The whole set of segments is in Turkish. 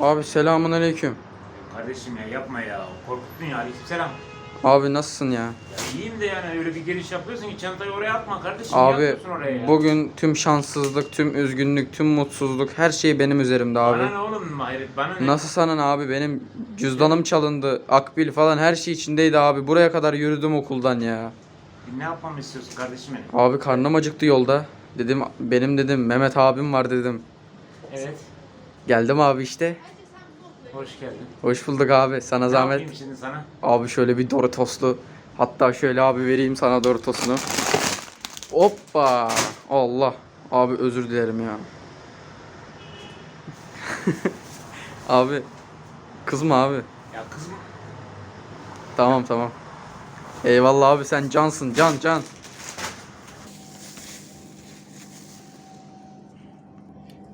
Abi selamun aleyküm. Kardeşim ya yapma ya. Korkuttun ya. Aleykümselam. Abi nasılsın ya? Ya iyiyim de yani öyle bir giriş yapıyorsun ki çantayı oraya atma kardeşim. Abi oraya ya? bugün tüm şanssızlık, tüm üzgünlük, tüm mutsuzluk her şey benim üzerimde abi. Bana ne oğlum hayret bana ne? Nasıl sana ne abi benim cüzdanım çalındı, akbil falan her şey içindeydi abi. Buraya kadar yürüdüm okuldan ya. Ne yapmamı istiyorsun kardeşim benim? Abi karnım acıktı yolda. Dedim benim dedim Mehmet abim var dedim. Evet. Geldim abi işte. Hoş geldin. Hoş bulduk abi. Sana Ne zahmet. yapayım şimdi sana? Abi şöyle bir Doritoslu. Hatta şöyle abi vereyim sana Doritos'unu. Hoppa. Allah. Abi özür dilerim ya. abi. Kızma abi. Ya kızım. Tamam tamam. Eyvallah abi sen cansın can can.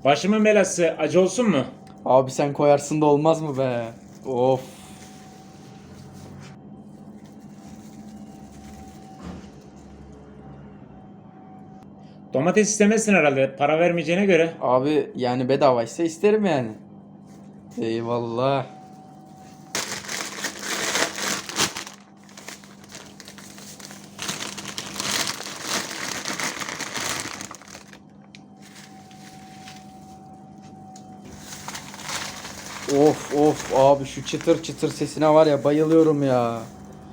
Başımın belası acı olsun mu? Abi sen koyarsın da olmaz mı be? Of. Domates istemezsin herhalde. Para vermeyeceğine göre. Abi yani bedavaysa isterim yani. Eyvallah. Of of abi şu çıtır çıtır sesine var ya bayılıyorum ya.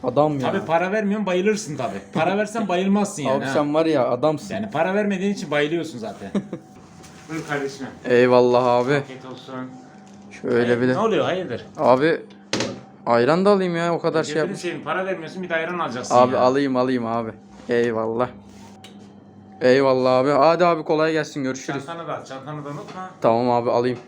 Adam ya. Abi para vermiyorsun bayılırsın tabi. Para versen bayılmazsın yani. Abi ha. sen var ya adamsın. Yani para vermediğin için bayılıyorsun zaten. Buyur kardeşim. Eyvallah abi. Afiyet olsun. Şöyle bir de. Ne oluyor hayırdır? Abi ayran da alayım ya o kadar şey Gözünü yapmış. seveyim para vermiyorsun bir de ayran alacaksın Abi ya. alayım alayım abi. Eyvallah. Eyvallah abi. Hadi abi kolay gelsin görüşürüz. Çantanı da al, çantanı da unutma. Tamam abi alayım.